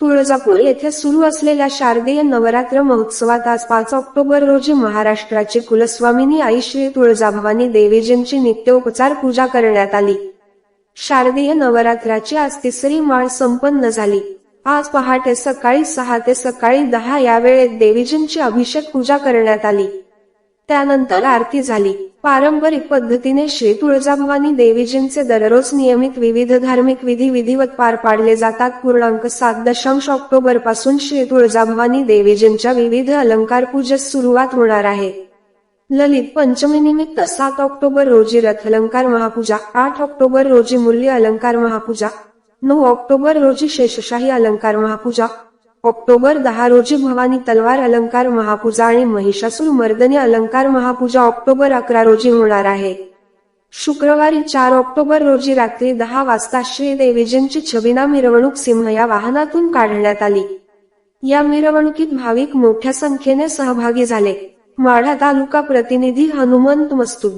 तुळजापूर येथे सुरू असलेल्या शारदीय नवरात्र महोत्सवात आज पाच ऑक्टोबर रोजी महाराष्ट्राची कुलस्वामिनी आई श्री तुळजाभवानी देवीजींची नित्योपचार पूजा करण्यात आली. शारदीय नवरात्राची आज तिसरी माळ संपन्न झाली. आज पहाटे सकाळी सहा ते सकाळी दहा या वेळेत देवीजींची अभिषेक पूजा करण्यात आली. त्यानंतर आरती झाली. पारंपरिक पद्धतीने श्री तुळजाभवानी देवीजींचे दररोज नियमित विविध धार्मिक विधी विधिवत पार पाडले जातात. पूर्णांक सात दशांश ऑक्टोबरपासून श्री तुळजाभवानी देवीजींच्या विविध अलंकार पूजेस सुरुवात होणार आहे. ललित पंचमी निमित्त सात ऑक्टोबर रोजी रथ अलंकार महापूजा आठ ऑक्टोबर रोजी मूल्य अलंकार महापूजा नऊ ऑक्टोबर रोजी शेषशाही अलंकार महापूजा ऑक्टोबर दहा रोजी भवानी तलवार अलंकार महापूजा आणि महिषासूर मर्दनी अलंकार महापूजा ऑक्टोबर अकरा रोजी होणार आहे. शुक्रवारी चार ऑक्टोबर रोजी रात्री दहा वाजता श्री देवीजींची छबिना मिरवणूक सिंह या वाहनातून काढण्यात आली. या मिरवणुकीत भाविक मोठ्या संख्येने सहभागी झाले. माढा तालुका प्रतिनिधी हनुमंत मस्तूर